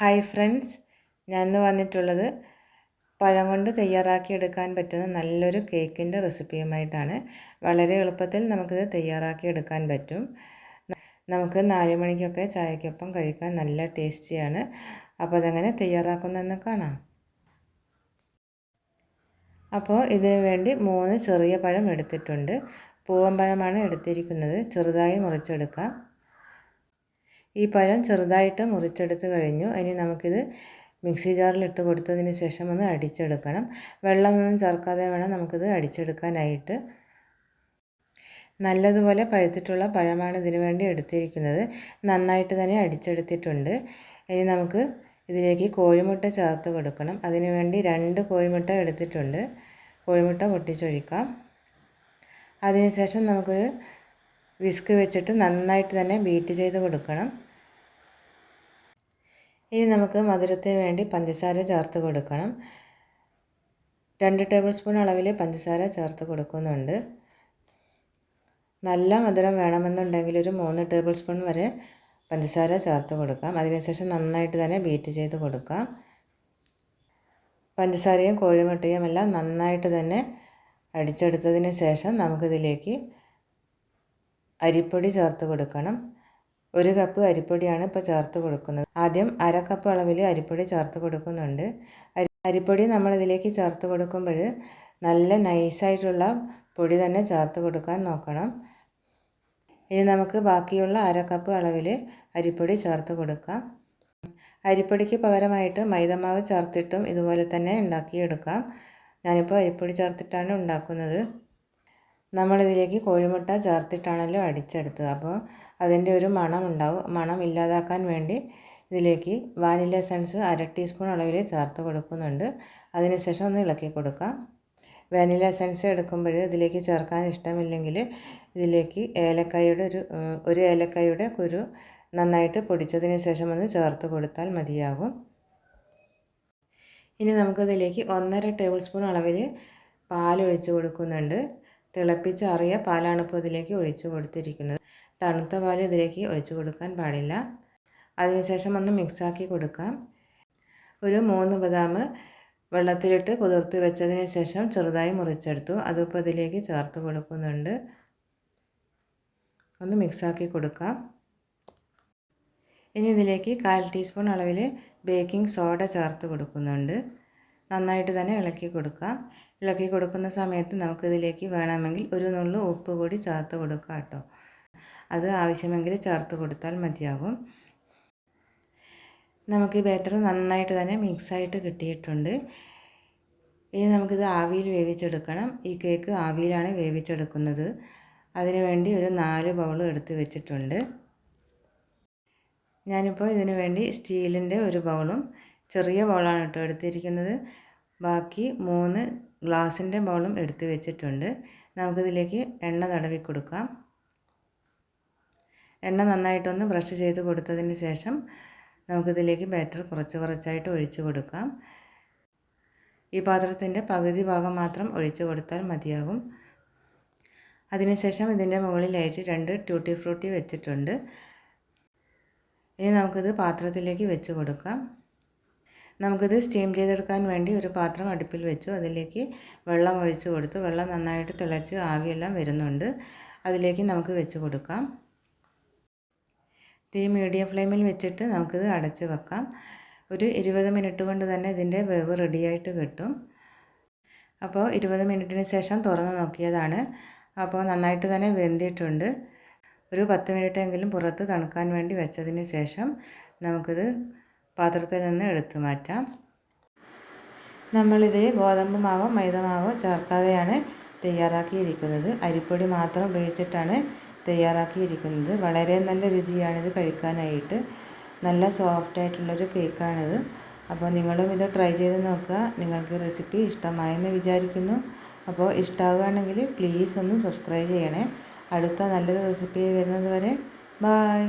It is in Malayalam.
ഹായ് ഫ്രണ്ട്സ് ഞാൻ ഇന്ന് വന്നിട്ടുള്ളത് പഴം കൊണ്ട് തയ്യാറാക്കി എടുക്കാൻ പറ്റുന്ന നല്ലൊരു കേക്കിന്റെ റെസിപ്പിയുമായിട്ടാണ്. വളരെ എളുപ്പത്തിൽ നമുക്കിത് തയ്യാറാക്കി എടുക്കാൻ പറ്റും. നമുക്ക് നാല് മണിക്കൊക്കെ ചായക്കൊപ്പം കഴിക്കാൻ നല്ല ടേസ്റ്റിയാണ്. അപ്പോൾ അതെങ്ങനെ തയ്യാറാക്കുന്നതെന്ന് കാണാം. അപ്പോൾ ഇതിനു വേണ്ടി മൂന്ന് ചെറിയ പഴം എടുത്തിട്ടുണ്ട്. പൂവൻ പഴമാണ് എടുത്തിരിക്കുന്നത്. ചെറുതായി മുറിച്ചെടുക്കാം. ഈ പഴം ചെറുതായിട്ട് മുറിച്ചെടുത്ത് കഴിഞ്ഞു. ഇനി നമുക്കിത് മിക്സി ജാറിൽ ഇട്ട് കൊടുത്തതിന് ശേഷം ഒന്ന് അടിച്ചെടുക്കണം. വെള്ളമൊന്നും ചേർക്കാതെ വേണം നമുക്കിത് അടിച്ചെടുക്കാനായിട്ട്. നല്ലതുപോലെ പഴുത്തിട്ടുള്ള പഴമാണ് ഇതിനു വേണ്ടി എടുത്തിരിക്കുന്നത്. നന്നായിട്ട് തന്നെ അടിച്ചെടുത്തിട്ടുണ്ട്. ഇനി നമുക്ക് ഇതിലേക്ക് കോഴിമുട്ട ചേർത്ത് കൊടുക്കണം. അതിനുവേണ്ടി രണ്ട് കോഴിമുട്ട എടുത്തിട്ടുണ്ട്. കോഴിമുട്ട പൊട്ടിച്ചൊഴിക്കാം. അതിനുശേഷം നമുക്ക് വിസ്ക് വെച്ചിട്ട് നന്നായിട്ട് തന്നെ ബീറ്റ് ചെയ്ത് കൊടുക്കണം. ഇനി നമുക്ക് മധുരത്തിന് വേണ്ടി പഞ്ചസാര ചേർത്ത് കൊടുക്കണം. രണ്ട് ടേബിൾ സ്പൂൺ അളവിൽ പഞ്ചസാര ചേർത്ത് കൊടുക്കുന്നുണ്ട്. നല്ല മധുരം വേണമെന്നുണ്ടെങ്കിൽ ഒരു മൂന്ന് ടേബിൾ സ്പൂൺ വരെ പഞ്ചസാര ചേർത്ത് കൊടുക്കാം. അതിനുശേഷം നന്നായിട്ട് തന്നെ ബീറ്റ് ചെയ്ത് കൊടുക്കാം. പഞ്ചസാരയും കോഴിമുട്ടയും എല്ലാം നന്നായിട്ട് തന്നെ അടിച്ചെടുത്തതിന് ശേഷം നമുക്കിതിലേക്ക് അരിപ്പൊടി ചേർത്ത് കൊടുക്കണം. ഒരു കപ്പ് അരിപ്പൊടിയാണ് ഇപ്പോൾ ചേർത്ത് കൊടുക്കുന്നത്. ആദ്യം അര കപ്പ് അളവിൽ അരിപ്പൊടി ചേർത്ത് കൊടുക്കുന്നുണ്ട്. അരിപ്പൊടി നമ്മൾ ഇതിലേക്ക് ചേർത്ത് കൊടുക്കുമ്പോൾ നല്ല നൈസായിട്ടുള്ള പൊടി തന്നെ ചേർത്ത് കൊടുക്കാൻ നോക്കണം. ഇനി നമുക്ക് ബാക്കിയുള്ള അര കപ്പ് അളവിൽ അരിപ്പൊടി ചേർത്ത് കൊടുക്കാം. അരിപ്പൊടിക്ക് പകരമായിട്ട് മൈദമാവ് ചേർത്തിട്ടും ഇതുപോലെ തന്നെ ഉണ്ടാക്കിയെടുക്കാം. ഞാനിപ്പോൾ അരിപ്പൊടി ചേർത്തിട്ടാണ് ഉണ്ടാക്കുന്നത്. നമ്മളിതിലേക്ക് കോഴിമുട്ട ചേർത്തിട്ടാണല്ലോ അടിച്ചെടുത്തത്. അപ്പോൾ അതിന്റെ ഒരു മണം ഉണ്ടാവും. മണം ഇല്ലാതാക്കാൻ വേണ്ടി ഇതിലേക്ക് വാനില എസൻസ് അര ടീസ്പൂൺ അളവിൽ ചേർത്ത് കൊടുക്കുന്നുണ്ട്. അതിനുശേഷം ഒന്ന് ഇളക്കി കൊടുക്കാം. വാനില എസൻസ് എടുക്കുമ്പോൾ ഇതിലേക്ക് ചേർക്കാൻ ഇഷ്ടമില്ലെങ്കിൽ ഇതിലേക്ക് ഏലക്കായുടെ ഒരു ഒരു ഏലക്കായുടെ കുരു നന്നായിട്ട് പൊടിച്ചതിന് ശേഷം ഒന്ന് ചേർത്ത് കൊടുത്താൽ മതിയാകും. ഇനി നമുക്കതിലേക്ക് ഒന്നര ടേബിൾ സ്പൂൺ അളവിൽ പാൽ ഒഴിച്ച് കൊടുക്കുന്നുണ്ട്. തിളപ്പിച്ചാറിയ പാലാണ് ഇപ്പോൾ ഇതിലേക്ക് ഒഴിച്ചു കൊടുത്തിരിക്കുന്നത്. തണുത്ത പാൽ ഇതിലേക്ക് ഒഴിച്ചു കൊടുക്കാൻ പാടില്ല. അതിനുശേഷം ഒന്ന് മിക്സാക്കി കൊടുക്കാം. ഒരു മൂന്ന് ബദാം വെള്ളത്തിലിട്ട് കുതിർത്ത് വെച്ചതിന് ശേഷം ചെറുതായി മുറിച്ചെടുത്തു. അതിപ്പോൾ ഇതിലേക്ക് ചേർത്ത് കൊടുക്കുന്നുണ്ട്. ഒന്ന് മിക്സാക്കി കൊടുക്കാം. ഇനി ഇതിലേക്ക് കാൽ ടീസ്പൂൺ അളവിൽ ബേക്കിംഗ് സോഡ ചേർത്ത് കൊടുക്കുന്നുണ്ട്. നന്നായിട്ട് തന്നെ ഇളക്കി കൊടുക്കാം ഇളക്കി കൊടുക്കുന്ന സമയത്ത് നമുക്കിതിലേക്ക് വേണമെങ്കിൽ ഒരു നുള്ളു ഉപ്പ് കൂടി ചേർത്ത് കൊടുക്കാം കേട്ടോ. അത് ആവശ്യമെങ്കിൽ ചേർത്ത് കൊടുത്താൽ മതിയാകും നമുക്ക് ബാറ്റർ നന്നായിട്ട് തന്നെ മിക്സായിട്ട് കിട്ടിയിട്ടുണ്ട്. ഇനി നമുക്കിത് ആവിയിൽ വേവിച്ചെടുക്കണം. ഈ കേക്ക് ആവിയിലാണ് വേവിച്ചെടുക്കുന്നത്. അതിനുവേണ്ടി ഒരു നാല് ബൗൾ എടുത്ത് വെച്ചിട്ടുണ്ട്. ഞാനിപ്പോൾ ഇതിനു വേണ്ടി സ്റ്റീലിന്റെ ഒരു ബൗളും ചെറിയ ബൗളാണ് കേട്ടോ എടുത്തിരിക്കുന്നത്. ബാക്കി മൂന്ന് ഗ്ലാസിന്റെ ബൗളും എടുത്തു വെച്ചിട്ടുണ്ട്. നമുക്കിതിലേക്ക് എണ്ണ തടവി കൊടുക്കാം. എണ്ണ നന്നായിട്ടൊന്ന് ബ്രഷ് ചെയ്ത് കൊടുത്തതിന് ശേഷം നമുക്കിതിലേക്ക് ബാറ്റർ കുറച്ച് കുറച്ചായിട്ട് ഒഴിച്ച് കൊടുക്കാം. ഈ പാത്രത്തിന്റെ പകുതി ഭാഗം മാത്രം ഒഴിച്ചു കൊടുത്താൽ മതിയാകും. അതിനുശേഷം ഇതിന്റെ മുകളിലായിട്ട് രണ്ട് ട്യൂട്ടി ഫ്രൂട്ടി വെച്ചിട്ടുണ്ട്. ഇനി നമുക്കിത് പാത്രത്തിലേക്ക് വെച്ച് കൊടുക്കാം. നമുക്കിത് സ്റ്റീം ചെയ്തെടുക്കാൻ വേണ്ടി ഒരു പാത്രം അടുപ്പിൽ വെച്ചു. അതിലേക്ക് വെള്ളം ഒഴിച്ചു കൊടുത്തു. വെള്ളം നന്നായിട്ട് തിളച്ച് ആവിയെല്ലാം വരുന്നുണ്ട്. അതിലേക്ക് നമുക്ക് വെച്ച് കൊടുക്കാം. തീ മീഡിയം ഫ്ലെയിമിൽ വെച്ചിട്ട് നമുക്കിത് അടച്ച് വെക്കാം. ഒരു ഇരുപത് മിനിറ്റ് കൊണ്ട് തന്നെ ഇതിന്റെ വേവ് റെഡിയായിട്ട് കിട്ടും. അപ്പോൾ ഇരുപത് മിനിറ്റിന് ശേഷം തുറന്ന് നോക്കിയതാണ്. അപ്പോൾ നന്നായിട്ട് തന്നെ വെന്തിയിട്ടുണ്ട് ഒരു പത്ത് മിനിറ്റെങ്കിലും പുറത്ത് തണുക്കാൻ വേണ്ടി വെച്ചതിന് ശേഷം നമുക്കിത് പാത്രത്തിൽ നിന്ന് എടുത്തു മാറ്റാം. നമ്മളിതിൽ ഗോതമ്പ് മാവോ മൈദ മാവോ ചേർക്കാതെയാണ് തയ്യാറാക്കിയിരിക്കുന്നത്. അരിപ്പൊടി മാത്രം ഉപയോഗിച്ചിട്ടാണ് തയ്യാറാക്കിയിരിക്കുന്നത്. വളരെ നല്ല രുചിയാണിത് കഴിക്കാനായിട്ട്. നല്ല സോഫ്റ്റ് ആയിട്ടുള്ളൊരു കേക്കാണിത്. അപ്പോൾ നിങ്ങളും ഇത് ട്രൈ ചെയ്ത് നോക്കുക. നിങ്ങൾക്ക് റെസിപ്പി ഇഷ്ടമായെന്ന് വിചാരിക്കുന്നു. അപ്പോൾ ഇഷ്ടമാവുകയാണെങ്കിൽ പ്ലീസ് ഒന്ന് സബ്സ്ക്രൈബ് ചെയ്യണേ. അടുത്ത നല്ലൊരു റെസിപ്പി വരുന്നത് വരെ. ബായ്